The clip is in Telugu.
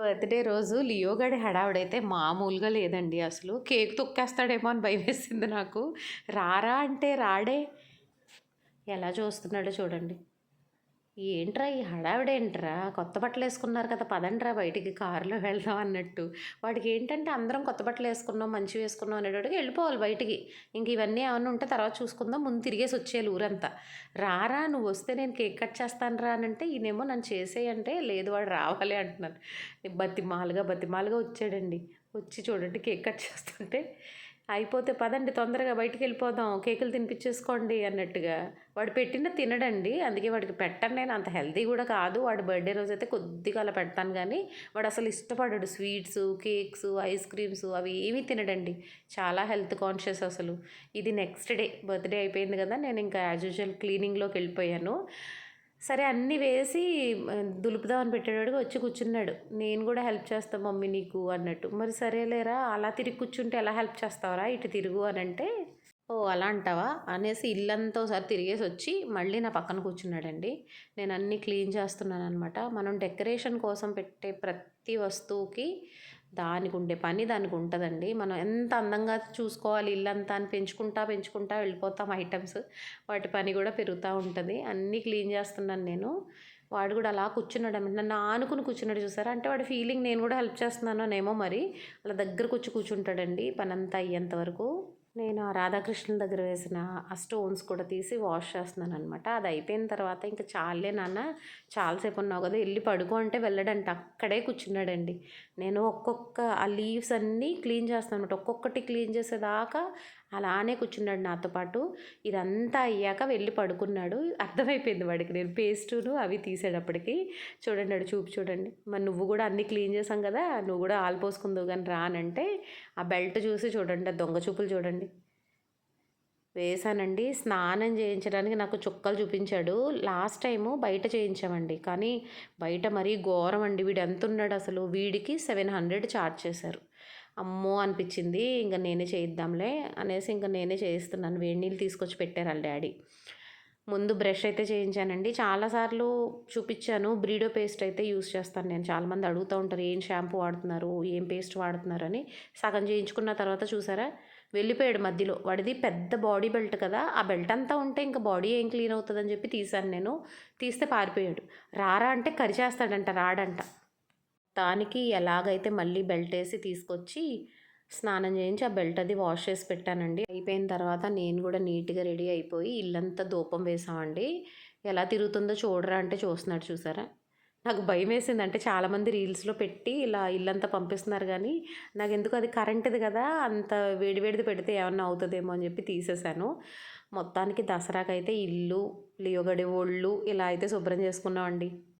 బర్త్‌డే రోజు లియో గాడి హడావిడైతే మామూలుగా లేదండి అసలు. కేక్ తొక్కేస్తాడేమో అని భయమేసింది నాకు. రారా అంటే రాడే. ఎలా చూస్తున్నాడో చూడండి. ఏంట్రా ఈ హడావిడేంట్రా? కొత్త బట్టలేసుకున్నారు కదా! పదండ్రా బయటికి కారులో వెళ్దాం అన్నట్టు. వాడికి ఏంటంటే అందరం కొత్త బట్టలేసుకున్నాం, మంచి వేసుకున్నాం అనేటోడికి వెళ్ళిపోవాలి బయటికి. ఇంక ఇవన్నీ ఏమన్నా ఉంటే తర్వాత చూసుకుందాం. ముందు తిరిగేసి వచ్చేయాలి ఊరంతా. రారా నువ్వు వస్తే నేను కేక్ కట్ చేస్తానురా అంటే ఈయనేమో నన్ను చేసేయంటే లేదు వాడు రావాలి అంటున్నాను. బతిమాలుగా, బతిమాలుగా వచ్చాడండి. వచ్చి చూడండి కేక్ కట్ చేస్తుంటే అయిపోతే పదండి తొందరగా బయటికి వెళ్ళిపోదాం కేకులు తినిపించేసుకోండి అన్నట్టుగా. వాడు పెట్టిన తినడండి అందుకే వాడికి పెట్టను నేను అంత హెల్తీ కూడా కాదు. వాడు బర్త్డే రోజు అయితే కొద్దిగా అలా పెడతాను కానీ వాడు అసలు ఇష్టపడాడు స్వీట్స్ కేక్స్ ఐస్ క్రీమ్స్ అవి ఏమీ తినడండి. చాలా హెల్త్ కాన్షియస్ అసలు. ఇది నెక్స్ట్ డే బర్త్డే అయిపోయింది కదా నేను ఇంకా యాజ్ యూజువల్ క్లీనింగ్లోకి వెళ్ళిపోయాను. సరే అన్నీ వేసి దులుపుదామని పెట్టేవాడికి వచ్చి కూర్చున్నాడు. నేను కూడా హెల్ప్ చేస్తాను మమ్మీ నీకు అన్నట్టు. మరి సరేలేరా అలా తిరిగి కూర్చుంటే ఎలా హెల్ప్ చేస్తావరా ఇటు తిరుగు అని అంటే ఓ అలా అంటావా? అనేసి ఇల్లంతా ఒకసారి తిరిగేసి వచ్చి మళ్ళీ నా పక్కన కూర్చున్నాడండి. నేను అన్నీ క్లీన్ చేస్తున్నాను అనమాట మనం డెకరేషన్ కోసం పెట్టే ప్రతి వస్తువుకి దానికి ఉండే పని దానికి ఉంటుందండి మనం ఎంత అందంగా చూసుకోవాలి ఇల్లంతా అని పెంచుకుంటా పెంచుకుంటా వెళ్ళిపోతాం ఐటమ్స్. వాటి పని కూడా పెరుగుతూ ఉంటుంది. అన్నీ క్లీన్ చేస్తున్నాను నేను. వాడు కూడా అలా కూర్చున్నాడు అనమాట నన్ను ఆనుకుని కూర్చున్నాడు చూసారా? అంటే వాడి ఫీలింగ్ నేను కూడా హెల్ప్ చేస్తున్నానోనేమో మరి. అలా దగ్గరకు వచ్చి కూర్చుంటాడండి పని అంతా అయ్యేంత వరకు. నేను ఆ రాధాకృష్ణుల దగ్గర వేసిన ఆ స్టోన్స్ కూడా తీసి వాష్ చేస్తున్నాను అనమాట అది అయిపోయిన తర్వాత ఇంకా చాలే నాన్న చాలాసేపు ఉన్నావు కదా వెళ్ళి పడుకో అంటే వెళ్ళడంట. అక్కడే కూర్చున్నాడండి. నేను ఒక్కొక్క ఆ లీవ్స్ అన్నీ క్లీన్ చేస్తాను అనమాట ఒక్కొక్కటి క్లీన్ చేసేదాకా అలానే కూర్చున్నాడు నాతో పాటు. ఇదంతా అయ్యాక వెళ్ళి పడుకున్నాడు. అర్థమైపోయింది వాడికి నేను పేస్టును అవి తీసేటప్పటికి. చూడండి అడు చూపు చూడండి. మరి నువ్వు కూడా అన్నీ క్లీన్ చేసాం కదా నువ్వు కూడా ఆలు పోసుకుందువు కానీ రానంటే ఆ బెల్ట్ చూసి చూడండి దొంగ చూపులు చూడండి. వేసానండి స్నానం చేయించడానికి నాకు చుక్కలు చూపించాడు. లాస్ట్ టైము బయట చేయించామండి. కానీ బయట మరీ ఘోరం అండి. వీడు ఎంత ఉన్నాడు అసలు? వీడికి సెవెన్ హండ్రెడ్ ఛార్జ్ చేశారు. అమ్మో అనిపించింది ఇంకా నేనే చేయిద్దాంలే అనేసి ఇంకా నేనే చేయిస్తున్నాను. వేడి నీళ్ళు తీసుకొచ్చి పెట్టారు వాళ్ళ డాడీ. ముందు బ్రష్ అయితే చేయించానండి. చాలాసార్లు చూపించాను. బ్రీడో పేస్ట్ అయితే యూస్ చేస్తాను నేను. చాలామంది అడుగుతూ ఉంటారు ఏం షాంపూ వాడుతున్నారు? ఏం పేస్ట్ వాడుతున్నారు? అని. సగం చేయించుకున్న తర్వాత చూసారా? వెళ్ళిపోయాడు మధ్యలో. వాడిది పెద్ద బాడీ బెల్ట్ కదా ఆ బెల్ట్ అంతా ఉంటే ఇంకా బాడీ ఏం క్లీన్ అవుతుందని చెప్పి తీశాను నేను. తీస్తే పారిపోయాడు. రారా అంటే కరిచేస్తాడంట రాడంట. దానికి ఎలాగైతే మళ్ళీ బెల్ట్ వేసి తీసుకొచ్చి స్నానం చేయించి ఆ బెల్ట్ అది వాష్ చేసి పెట్టానండి. అయిపోయిన తర్వాత నేను కూడా నీట్గా రెడీ అయిపోయి ఇల్లంతా దూపం వేసామండి ఎలా తిరుగుతుందో చూడరా అంటే చూస్తున్నాడు చూసారా? నాకు భయం వేసింది అంటే చాలామంది రీల్స్లో పెట్టి ఇలా ఇల్లంతా పంపిస్తున్నారు కానీ నాకు ఎందుకు అది కరెంటుది కదా అంత వేడివేడిది పెడితే ఏమన్నా అవుతుందేమో అని చెప్పి తీసేశాను. మొత్తానికి దసరాకైతే ఇల్లు లియోగడి ఒళ్ళు ఇలా అయితే శుభ్రం చేసుకున్నామండి.